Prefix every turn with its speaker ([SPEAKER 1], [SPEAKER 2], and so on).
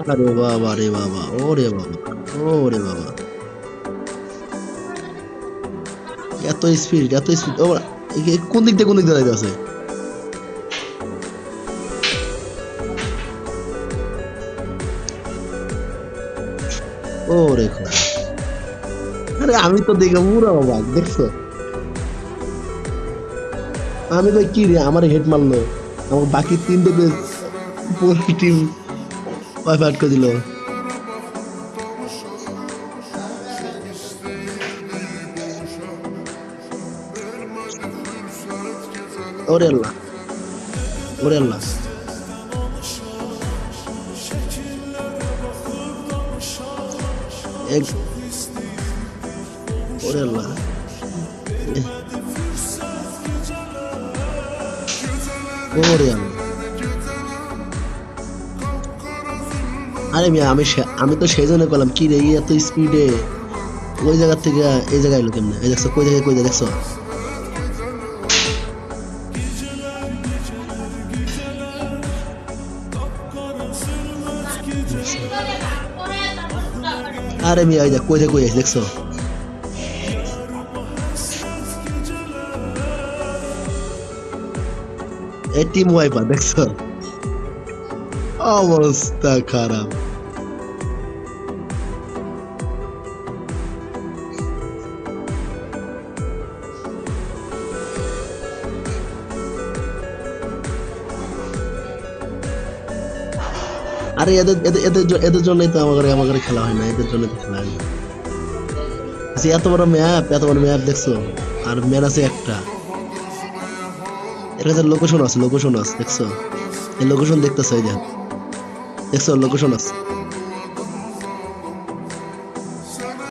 [SPEAKER 1] আরে বাবা রে বাবা, ওরে বাবা ওরে বাবা। এত স্পিড এত স্পিড ও কোন দিক দিয়ে কোন দিক দিয়ে যাইতে ওরে খোদা। আরে আমি তো দেখে পুরো অবাক, দেখছ? আমি তো কি রে আমার হেড মারলো। আমার বাকি তিনটে team Ayfer Kadiloğlu. Orella. Orella. Ek. Orella. E. Orella. আরে মিয়া, আমি আমি তো সেই জন্য করলাম, কি রে এত স্পিডে ওই জায়গা থেকে, এই জায়গায় এলো কেমনে? এই দেখছ, কই জায়গায়, কই দেখছ? আরে মিয়া, এই দেখ, কই কই দেখছ? এই টিম ওয়াইপার দেখছ? অবস্থা খারাপ। আরে এদের এদের এদের জন্যই তো আমাদের আমাদের খেলা হয় না, এদের জন্য তো খেলা হয়। না যে এত বড় ম্যাপ এত বড় ম্যাপ দেখছ? আর ম্যান আছে একটা। এর কাছে লোকেশন আছে লোকেশন আছে, দেখছ? এই লোকেশন দেখতেছো, এই দেখো দেখছ লোকেশন আছে।